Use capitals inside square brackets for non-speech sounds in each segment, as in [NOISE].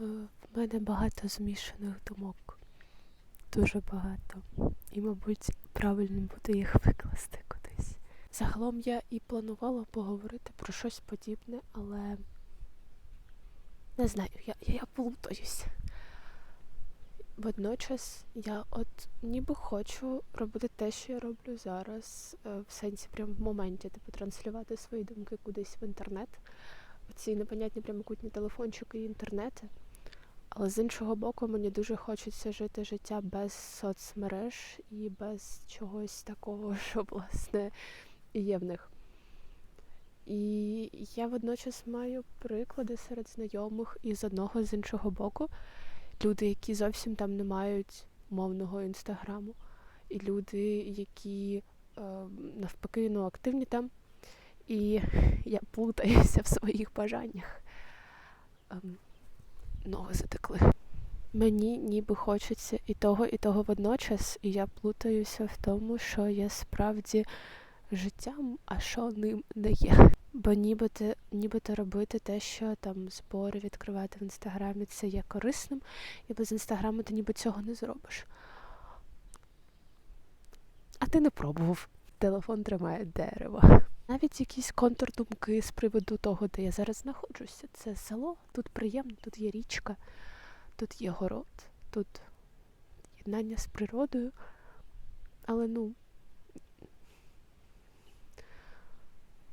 в мене багато змішаних думок. Дуже багато. І, мабуть, правильно буде їх викласти кудись. Загалом я і планувала поговорити про щось подібне, але не знаю, я, я, плутаюсь. Водночас я от ніби хочу робити те, що я роблю зараз, е, в сенсі прям в моменті, типу транслювати свої думки кудись в інтернет. Оці непонятні прямокутні телефончики і інтернети. Але з іншого боку, мені дуже хочеться жити життя без соцмереж і без чогось такого, [LAUGHS] що власне є в них. І я водночас маю приклади серед знайомих і з одного і з іншого боку. Люди, які зовсім там не мають мовного інстаграму, і люди, які е, навпаки ну, активні там. І [LAUGHS] я плутаюся в своїх бажаннях. Ноги затекли. Мені ніби хочеться і того, і того водночас, і я плутаюся в тому, що є справді життям, а що ним не є. Бо нібито, нібито робити те, що там збори відкривати в інстаграмі, це є корисним, і без інстаграму ти ніби цього не зробиш. А ти не пробував. Телефон тримає дерево. Навіть якісь контрдумки з приводу того, де я зараз знаходжуся. Це село, тут приємно, тут є річка, тут є город, тут єднання з природою. Але ну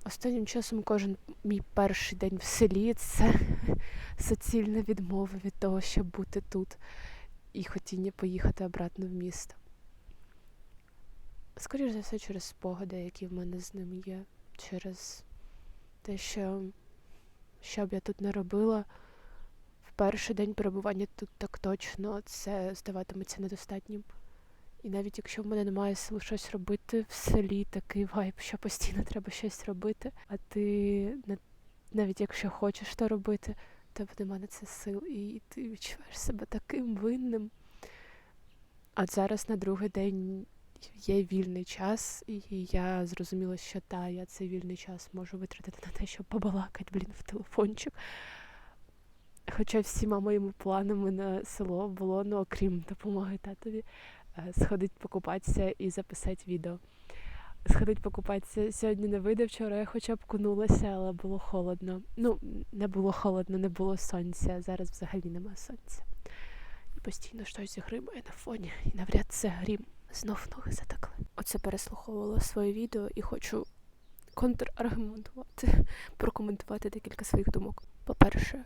останнім часом кожен мій перший день в селі це [LAUGHS] суцільна відмова від того, щоб бути тут і хотіння поїхати обратно в місто. Скоріше за все, через спогади, які в мене з ним є, через те, що що б я тут не робила, в перший день перебування тут так точно це здаватиметься недостатнім. І навіть якщо в мене немає сил щось робити в селі, такий вайб, що постійно треба щось робити, а ти навіть якщо хочеш то робити, то нема на це сил, і ти відчуваєш себе таким винним. А зараз на другий день є вільний час, і я зрозуміла, що та, я цей вільний час можу витратити на те, щоб побалакати, блін, в телефончик. Хоча всіма моїми планами на село було, ну окрім допомоги татові, е, сходить покупатися і записати відео. Сходить покупатися сьогодні не вийде, вчора я хоча б кунулася, але було холодно. Ну, не було холодно, не було сонця. Зараз взагалі нема сонця. І постійно щось гримає на фоні, і навряд це грім. Знов ноги затекли. Оце переслуховувала своє відео і хочу контраргументувати, прокоментувати декілька своїх думок. По-перше,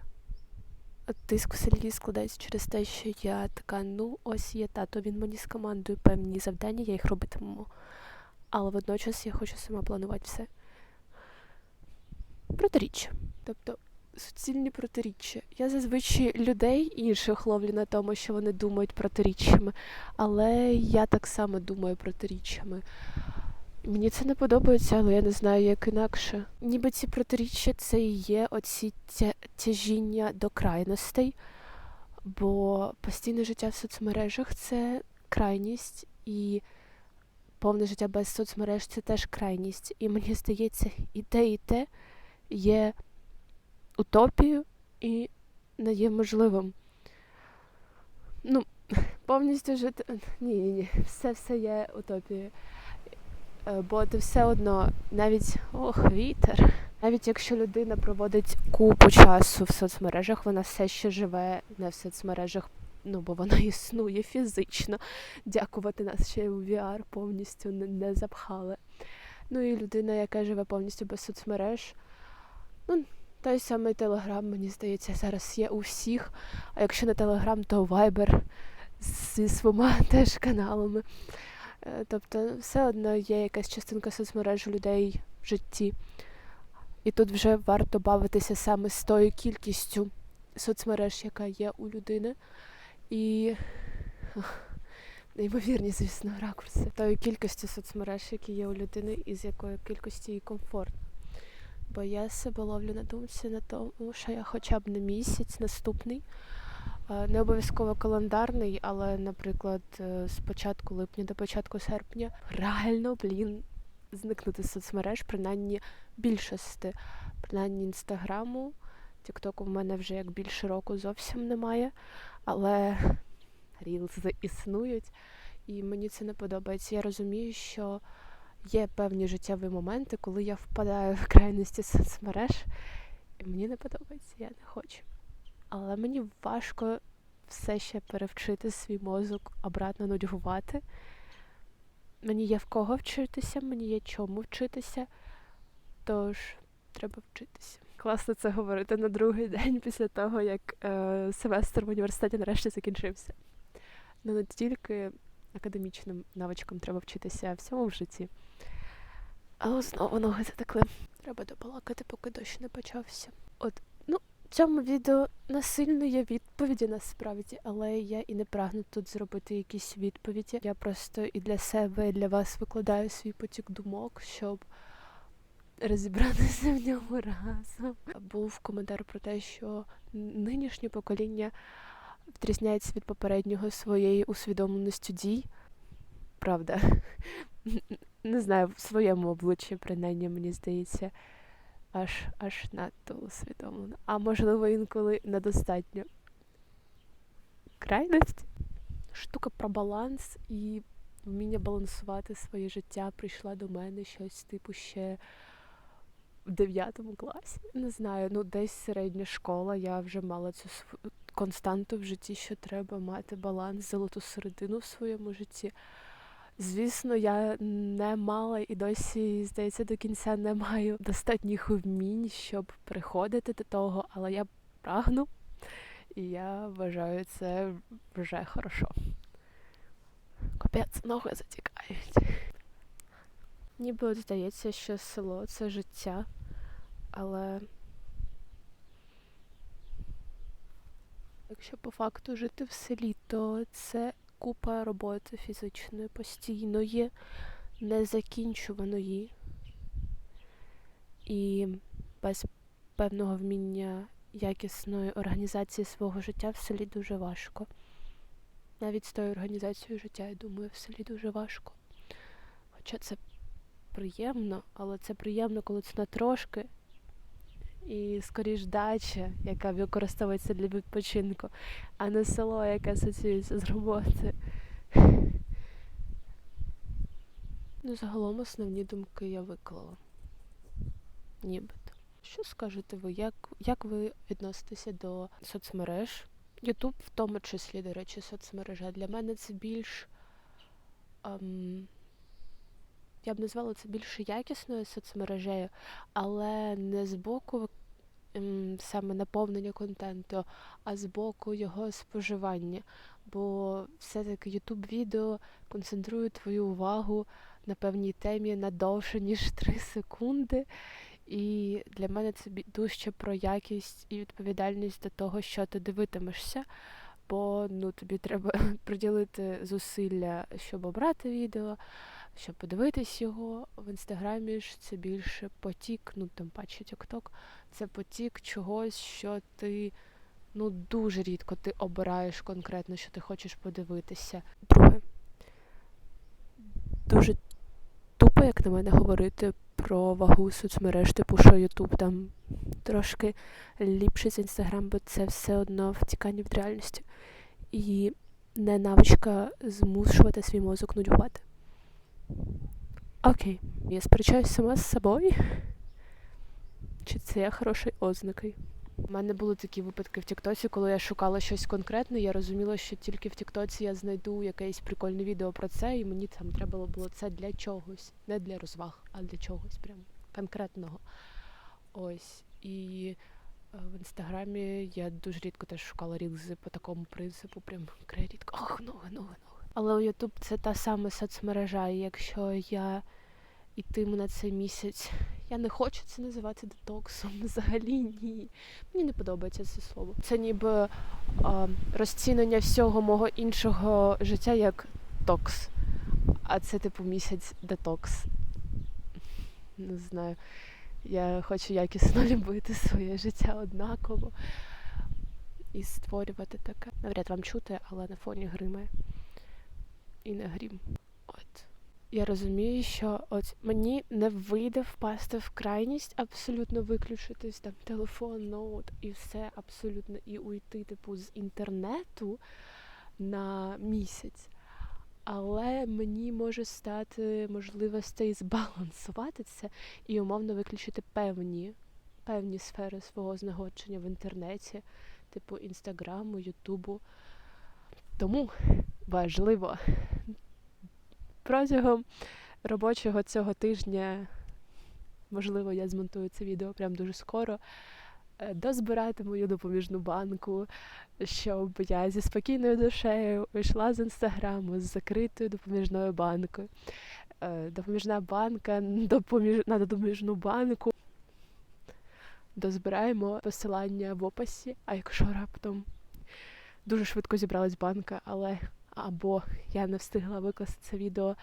тиск у селі складається через те, що я така, ну, ось є тато, він мені скомандує певні завдання, я їх робитиму. Але водночас я хочу сама планувати все. Протиріччя. Тобто суцільні протиріччя. Я зазвичай людей інших ловлю на тому, що вони думають протиріччями, але я так само думаю протиріччями. Мені це не подобається, але я не знаю, як інакше. Ніби ці протиріччя це і є оці тя тяжіння до крайностей, бо постійне життя в соцмережах це крайність, і повне життя без соцмереж це теж крайність. І мені здається, і те, і те є утопію і не є можливим. Ну, [LAUGHS] повністю жити. Ні, ні, ні, все все є утопією. Е, бо ти все одно, навіть ох, вітер. Навіть якщо людина проводить купу часу в соцмережах, вона все ще живе не в соцмережах, ну бо вона [LAUGHS] існує фізично. Дякувати нас ще й у VR повністю не, не запхали. Ну і людина, яка живе повністю без соцмереж, ну той самий Телеграм, мені здається, зараз є у всіх. А якщо не Телеграм, то Вайбер зі своїми [LAUGHS] теж каналами. Е, тобто, все одно є якась частинка соцмереж людей в житті. І тут вже варто бавитися саме з тою кількістю соцмереж, яка є у людини. І неймовірні, звісно, ракурси. Тою кількістю соцмереж, які є у людини, і з якою кількості їй комфортно бо я себе ловлю на думці на тому, що я хоча б на місяць наступний, е, не обов'язково календарний, але, наприклад, е, з початку липня до початку серпня реально, блін, зникнути з соцмереж, принаймні більшості, принаймні інстаграму, Тіктоку в мене вже як більше року зовсім немає, але рілзи існують, і мені це не подобається. Я розумію, що є певні життєві моменти, коли я впадаю в крайності соцмереж, і мені не подобається, я не хочу. Але мені важко все ще перевчити свій мозок обратно нудьгувати. Мені є в кого вчитися, мені є чому вчитися, тож треба вчитися. Класно це говорити на другий день після того, як е, семестр в університеті нарешті закінчився. Ну не тільки академічним навичкам треба вчитися, всьому в житті. Але знову ноги затекли. Треба дополакати, поки дощ не почався. От, ну, в цьому відео не є відповіді насправді, але я і не прагну тут зробити якісь відповіді. Я просто і для себе, і для вас викладаю свій потік думок, щоб розібратися в ньому разом. Був коментар про те, що нинішнє покоління відрізняється від попереднього своєю усвідомленістю дій. Правда, [LAUGHS] не знаю, в своєму обличчі, принаймні, мені здається, аж аж надто усвідомлено. А можливо, інколи недостатньо. Крайності. Штука про баланс і вміння балансувати своє життя прийшла до мене щось типу ще в 9 класі. Не знаю, ну десь середня школа. Я вже мала цю константу в житті, що треба мати баланс, золоту середину в своєму житті. Звісно, я не мала і досі, здається, до кінця не маю достатніх вмінь, щоб приходити до того, але я прагну, і я вважаю це вже хорошо. Капець, ноги затікають. Ніби от здається, що село це життя, але якщо по факту жити в селі, то це купа роботи фізичної, постійної, незакінчуваної. І без певного вміння якісної організації свого життя в селі дуже важко. Навіть з тою організацією життя, я думаю, в селі дуже важко. Хоча це приємно, але це приємно, коли це на трошки. І скоріш дача, яка використовується для відпочинку, а не село, яке асоціюється з роботи. Ну, загалом основні думки я виклала. Нібито. Що скажете ви? Як, як ви відноситеся до соцмереж? Ютуб в тому числі, до речі, соцмережа. Для мене це більш. Ем, я б назвала це більш якісною соцмережею, але не з боку саме наповнення контенту, а з боку його споживання. Бо все-таки ютуб відео концентрує твою увагу на певній темі на довше, ніж [LAUGHS] 3 секунди. І для мене це дужче про якість і відповідальність до того, що ти дивитимешся. Бо ну, тобі треба [LAUGHS] приділити зусилля, щоб обрати відео, щоб подивитись його. В інстаграмі ж це більше потік, ну тим паче TikTok, це потік чогось, що ти ну дуже рідко ти обираєш конкретно, що ти хочеш подивитися. Друге, дуже тупо, як на мене, говорити про вагу соцмереж, типу, що Ютуб там трошки ліпший за інстаграм, бо це все одно втікання від реальності. І не навичка змушувати свій мозок нудьгувати. Окей, я сперечаюсь сама з собою. Чи це є хорошою ознакою? У мене були такі випадки в Тіктоці, коли я шукала щось конкретне, я розуміла, що тільки в Тіктоці я знайду якесь прикольне відео про це, і мені там треба було це для чогось, не для розваг, а для чогось прям конкретного. Ось. І е, в інстаграмі я дуже рідко теж шукала рілзи по такому принципу, прям край рідко. Ох, ноги, ноги, ноги. Але Ютуб це та сама соцмережа, і якщо я ітиму на цей місяць. Я не хочу це називати детоксом. [LAUGHS] Взагалі ні. Мені не подобається це слово. Це ніби а, розцінення всього мого іншого життя як токс. А це типу місяць детокс. Не знаю. Я хочу якісно [LAUGHS] любити своє життя однаково і створювати таке. Навряд вам чути, але на фоні гримає. І не грім. От. я розумію, що от мені не вийде впасти в крайність, абсолютно виключитись там телефон, ноут і все абсолютно і уйти, типу, з інтернету на місяць. Але мені може стати можливостей збалансувати це і умовно виключити певні, певні сфери свого знаходження в інтернеті, типу інстаграму, ютубу. Тому важливо протягом робочого цього тижня, можливо, я змонтую це відео прям дуже скоро. е, Дозбирати мою допоміжну банку, щоб я зі спокійною душею вийшла з інстаграму з закритою допоміжною банкою. Е, Допоміжна банка допоміж... на допоміжну банку. Дозбираємо посилання в описі, а якщо раптом дуже швидко зібралась банка, але або я не встигла викласти це відео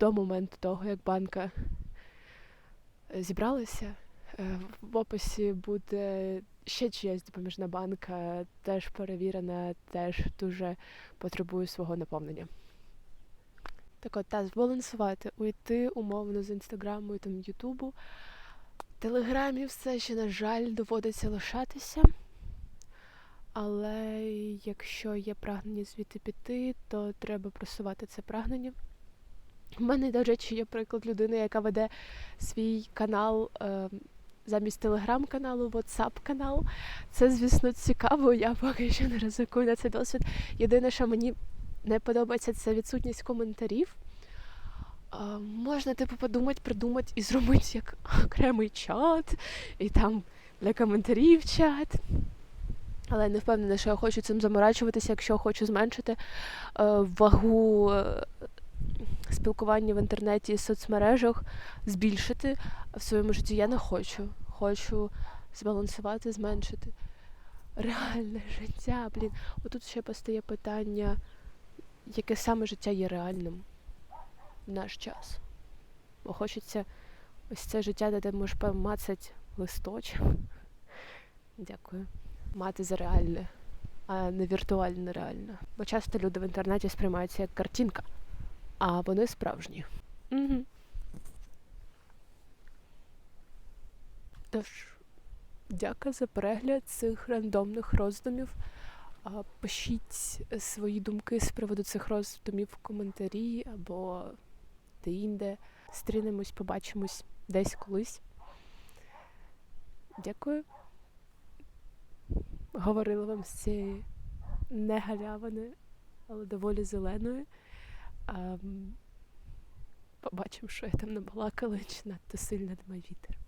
до моменту того, як банка е, зібралася. Е, В описі буде ще чиясь допоміжна банка, теж перевірена, теж дуже потребує свого наповнення. Так от, та збалансувати, уйти умовно з інстаграму і там Ютубу. В Телеграмі все ще, на жаль, доводиться лишатися. Але якщо є прагнення звідти піти, то треба просувати це прагнення. У мене, до речі, є приклад людини, яка веде свій канал е, замість телеграм-каналу, WhatsApp-канал. Це, звісно, цікаво. Я поки що не ризикую на цей досвід. Єдине, що мені не подобається, це відсутність коментарів. Е, можна, типу, подумати, придумати і зробити як [LAUGHS] окремий чат, і там для коментарів чат. Але не впевнена, що я хочу цим заморачуватися, якщо хочу зменшити е, вагу е, спілкування в інтернеті і соцмережах, збільшити в своєму житті. Я не хочу. Хочу збалансувати, зменшити. Реальне життя, блін. Отут ще постає питання, яке саме життя є реальним в наш час. Бо хочеться ось це життя, де ти можеш помацати листочок. Дякую мати за реальне, а не віртуальне реальне. Бо часто люди в інтернеті сприймаються як картинка, а вони справжні. Угу. Тож, дяка за перегляд цих рандомних роздумів. Пишіть свої думки з приводу цих роздумів в коментарі або де-інде. Стрінемось, побачимось десь колись. Дякую говорила вам з цієї не галявини, але доволі зеленої. А, побачимо, що я там набалакала, чи надто сильно дме вітер.